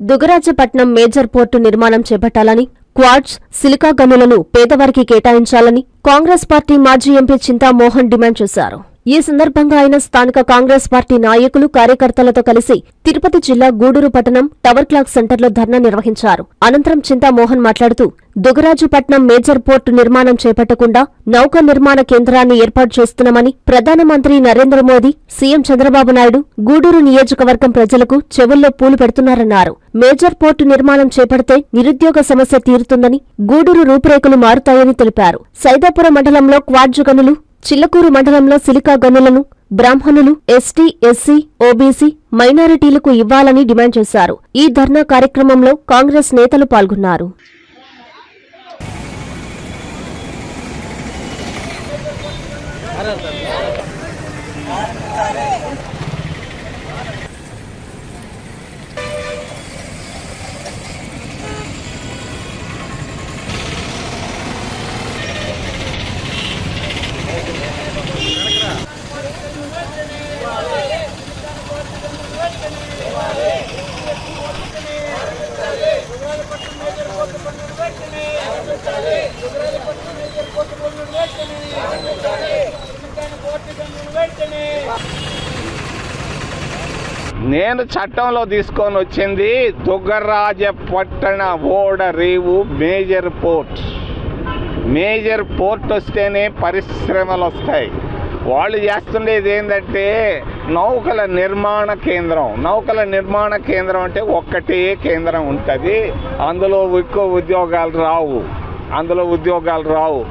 Dugarajapatnam major port నిర్మాణం చేపట్టాలని quads silica గనులను పేదవారికి కేటాయించాలని కాంగ్రెస్ పార్టీ మాజీ ఎంపీ చింతామోహన్ డిమాండ్ చేశారు. ఈ సందర్భంగా ఆయన స్థానిక కాంగ్రెస్ పార్టీ నాయకులు కార్యకర్తలతో కలిసి తిరుపతి జిల్లా గూడూరు పట్టణం టవర్ క్లాక్ సెంటర్లో ధర్నా నిర్వహించారు. అనంతరం చింతామోహన్ మాట్లాడుతూ దుగరాజుపట్నం మేజర్ పోర్టు నిర్మాణం చేపట్టకుండా నౌక నిర్మాణ కేంద్రాన్ని ఏర్పాటు చేస్తున్నామని ప్రధానమంత్రి నరేంద్ర మోదీ సీఎం చంద్రబాబు నాయుడు గూడూరు నియోజకవర్గం ప్రజలకు చెవుల్లో పూలు పెడుతున్నారన్నారు. మేజర్ పోర్టు నిర్మాణం చేపడితే నిరుద్యోగ సమస్య తీరుతుందని గూడూరు రూపురేఖలు మారుతాయని తెలిపారు. సైదాపురం మండలంలో క్వాడ్జు గనులు చిల్లకూరు మండలంలో సిలికా గనులను బ్రాహ్మణులు ఎస్టీ ఎస్సీ ఓబీసీ మైనారిటీలకు ఇవ్వాలని డిమాండ్ చేశారు. ఈ ధర్నా కార్యక్రమంలో కాంగ్రెస్ నేతలు పాల్గొన్నారు. నేను చట్టంలో తీసుకొని వచ్చింది దుగ్గరాజపట్టణ ఓడ రేవు మేజర్ పోర్ట్. మేజర్ పోర్ట్ వస్తేనే పరిశ్రమలు వస్తాయి. వాళ్ళు చేస్తుండేది ఏంటంటే నౌకల నిర్మాణ కేంద్రం. నౌకల నిర్మాణ కేంద్రం అంటే ఒక్కటే కేంద్రం ఉంటుంది. అందులో ఎక్కువ ఉద్యోగాలు రావు. అందులో ఉద్యోగాలు రావు.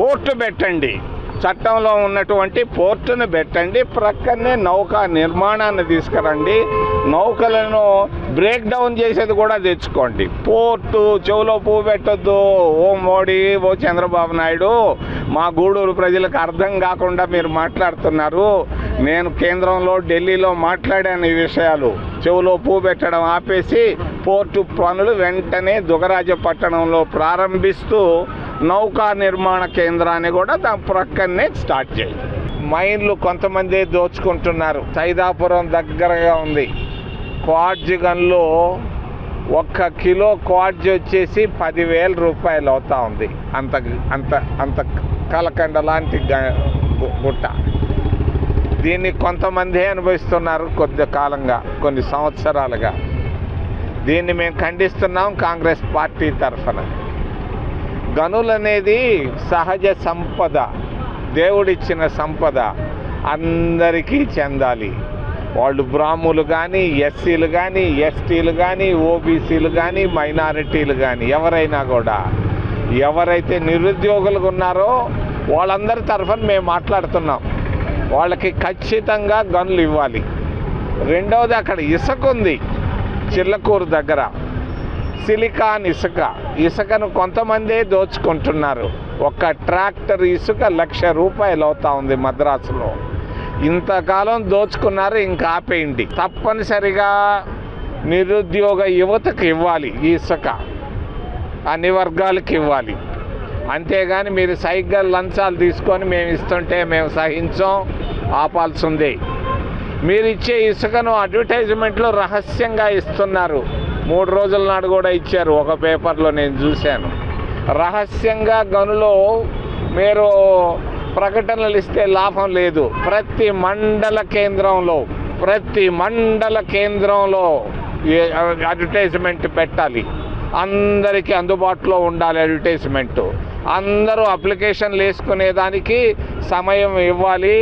పోర్టు పెట్టండి. చట్టంలో ఉన్నటువంటి పోర్టును పెట్టండి ప్రక్కనే నౌక నిర్మాణాన్ని తీసుకురండి. నౌకలను బ్రేక్ డౌన్ చేసేది కూడా తెచ్చుకోండి. పోర్టు చెవులో పువ్వు పెట్టొద్దు. ఓ మోడీ ఓ చంద్రబాబు నాయుడు మా గూడూరు ప్రజలకు అర్థం కాకుండా మీరు మాట్లాడుతున్నారు. నేను కేంద్రంలో ఢిల్లీలో మాట్లాడాను ఈ విషయాలు. చెవులో పువ్వు పెట్టడం ఆపేసి పోర్టు పనులు వెంటనే దుగరాజ పట్టణంలో ప్రారంభిస్తూ నౌకా నిర్మాణ కేంద్రాన్ని కూడా దాని ప్రక్కనే స్టార్ట్ చేయి. మైన్లు కొంతమంది దోచుకుంటున్నారు. సైదాపురం దగ్గరగా ఉంది. క్వాడ్జ్ గన్లో ఒక్క కిలో క్వాడ్జ్ వచ్చేసి పదివేల రూపాయలు అవుతా ఉంది. అంత అంత అంత కలకండ లాంటి గ- గుట్ట. దీన్ని కొంతమంది అనుభవిస్తున్నారు కొద్ది కాలంగా కొన్ని సంవత్సరాలుగా. దీన్ని మేము ఖండిస్తున్నాం కాంగ్రెస్ పార్టీ తరఫున. గనులు అనేది సహజ సంపద. దేవుడిచ్చిన సంపద అందరికీ చెందాలి. వాళ్ళు బ్రాహ్ములు కానీ ఎస్సీలు కానీ ఎస్టీలు కానీ ఓబీసీలు కానీ మైనారిటీలు కానీ ఎవరైనా కూడా ఎవరైతే నిరుద్యోగులుగా ఉన్నారో వాళ్ళందరి తరఫున మేము మాట్లాడుతున్నాం. వాళ్ళకి ఖచ్చితంగా గనులు ఇవ్వాలి రెండవది అక్కడ ఇసుక ఉంది. చిల్లకూరు దగ్గర. సిలికాన్ ఇసుక. ఇసుకను కొంతమందే దోచుకుంటున్నారు. ఒక ట్రాక్టర్ ఇసుక లక్ష రూపాయలు అవుతా ఉంది మద్రాసులో. ఇంతకాలం దోచుకున్నారు ఇంకా ఆపేయండి. తప్పనిసరిగా నిరుద్యోగ యువతకు ఇవ్వాలి ఇసుక. అన్ని వర్గాలకు ఇవ్వాలి. అంతేగాని మీరు సైగ్గా లంచాలు తీసుకొని మేము ఇస్తుంటే మేము సహించం ఆపాల్సిందే. మీరు ఇచ్చే ఇసుకను అడ్వర్టైజ్మెంట్లో రహస్యంగా ఇస్తున్నారు. మూడు రోజుల నాడు కూడా ఇచ్చారు ఒక పేపర్లో నేను చూశాను. రహస్యంగా గనులో మీరు ప్రకటనలు ఇస్తే లాభం లేదు. ప్రతి మండల కేంద్రంలో ప్రతి మండల కేంద్రంలో అడ్వర్టైజ్మెంట్ పెట్టాలి. అందరికీ అందుబాటులో ఉండాలి అడ్వర్టైజ్మెంట్ అందరూ అప్లికేషన్లు వేసుకునేదానికి సమయం ఇవ్వాలి.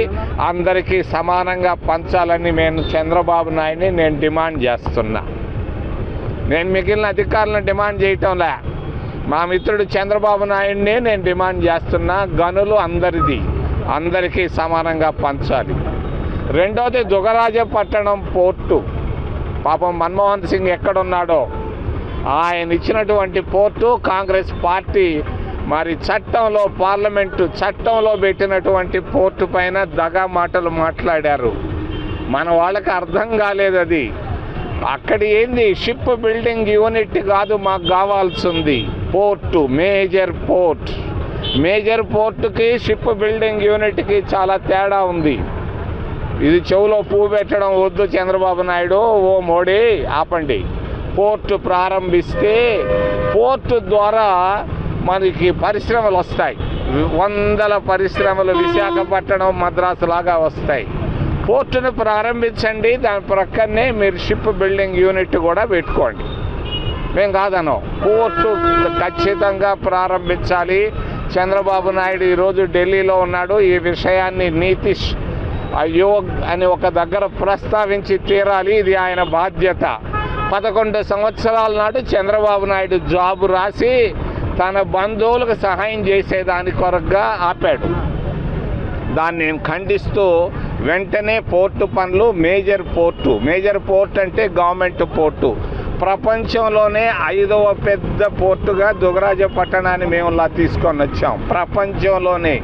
అందరికీ సమానంగా పంచాలని నేను చంద్రబాబు నాయుడిని నేను డిమాండ్ చేస్తున్నా. నేను మిగిలిన అధికారులను డిమాండ్ చేయటంలే. మా మిత్రుడు చంద్రబాబు నాయుడినే నేను డిమాండ్ చేస్తున్నా గనులు అందరిది అందరికీ సమానంగా పంచాలి. రెండోది దుగరాజపట్టణం పోర్టు. పాపం మన్మోహన్ సింగ్ ఎక్కడున్నాడో? ఆయన ఇచ్చినటువంటి పోర్టు కాంగ్రెస్ పార్టీ మరి చట్టంలో పార్లమెంటు చట్టంలో పెట్టినటువంటి పోర్టు పైన దగా మాటలు మాట్లాడారు. మన వాళ్ళకి అర్థం కాలేదు అది. అక్కడ ఏంది? షిప్ బిల్డింగ్ యూనిట్ కాదు మాకు కావాల్సింది. పోర్టు మేజర్ పోర్ట్ మేజర్ పోర్టుకి షిప్ బిల్డింగ్ యూనిట్కి చాలా తేడా ఉంది. ఇది చెవులో పువ్వు పెట్టడం వద్దు చంద్రబాబు నాయుడు. ఓ మోడీ ఆపండి. పోర్టు ప్రారంభిస్తే పోర్టు ద్వారా మనకి పరిశ్రమలు వస్తాయి. వందల పరిశ్రమలు విశాఖపట్నం మద్రాసు లాగా వస్తాయి. పోర్టును ప్రారంభించండి. దాని ప్రక్కనే మీరు షిప్ బిల్డింగ్ యూనిట్ కూడా పెట్టుకోండి. మేము కాదను. పోర్టు ఖచ్చితంగా ప్రారంభించాలి. చంద్రబాబు నాయుడు ఈరోజు ఢిల్లీలో ఉన్నాడు. ఈ విషయాన్ని నీతిష్ ఆయోగ్ అని ఒక దగ్గర ప్రస్తావించి తీరాలి. ఇది ఆయన బాధ్యత. పదకొండు సంవత్సరాల నాడు చంద్రబాబు నాయుడు జాబు రాసి తన బంధువులకు సహాయం చేసేదాని కొరకుగా ఆపాడు. దాన్ని నేను ఖండిస్తూ వెంటనే పోర్టు పనులు మేజర్ పోర్టు. మేజర్ పోర్ట్ అంటే గవర్నమెంట్ పోర్టు. ప్రపంచంలోనే ఐదవ పెద్ద పోర్టుగా దుగరాజ పట్టణాన్ని మేము ఇలా తీసుకొని వచ్చాం. ప్రపంచంలోనే.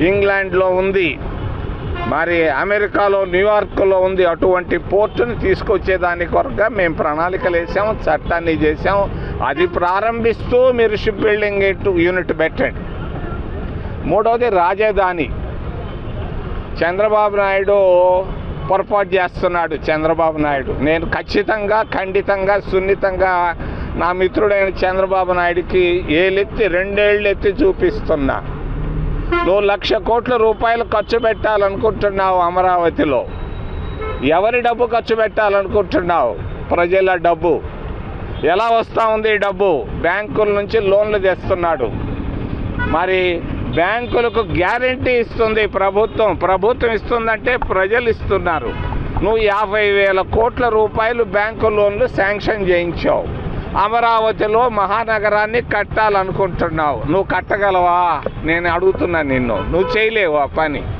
ఇంగ్లాండ్లో ఉంది. మరి అమెరికాలో న్యూయార్క్లో ఉంది. అటువంటి పోర్టుని తీసుకొచ్చేదాని కొరగా మేము ప్రణాళికలు వేసాము చట్టాన్ని చేసాము. అది ప్రారంభిస్తూ మీరు షిప్ బిల్డింగ్ యూనిట్ పెట్టండి. మూడవది రాజధాని. చంద్రబాబు నాయుడు పొరపాటు చేస్తున్నాడు చంద్రబాబు నాయుడు. నేను ఖచ్చితంగా ఖండితంగా సున్నితంగా నా మిత్రుడైన చంద్రబాబు నాయుడికి ఏలెత్తి రెండేళ్ళు ఎత్తి చూపిస్తున్నా. నువ్వు లక్ష కోట్ల రూపాయలు ఖర్చు పెట్టాలనుకుంటున్నావు అమరావతిలో. ఎవరి డబ్బు ఖర్చు పెట్టాలనుకుంటున్నావు? ప్రజల డబ్బు. ఎలా వస్తూ ఉంది ఈ డబ్బు? బ్యాంకుల నుంచి లోన్లు తెస్తున్నాడు. మరి బ్యాంకులకు గ్యారంటీ ఇస్తుంది ప్రభుత్వం. ప్రభుత్వం ఇస్తుందంటే ప్రజలు ఇస్తున్నారు. నువ్వు యాభై వేల కోట్ల రూపాయలు బ్యాంకు లోన్లు శాంక్షన్ చేయించావు. అమరావతిలో మహానగరాన్ని కట్టాలనుకుంటున్నావు. నువ్వు కట్టగలవా? నేను అడుగుతున్నా నిన్ను. నువ్వు చేయలేవు ఆ పని.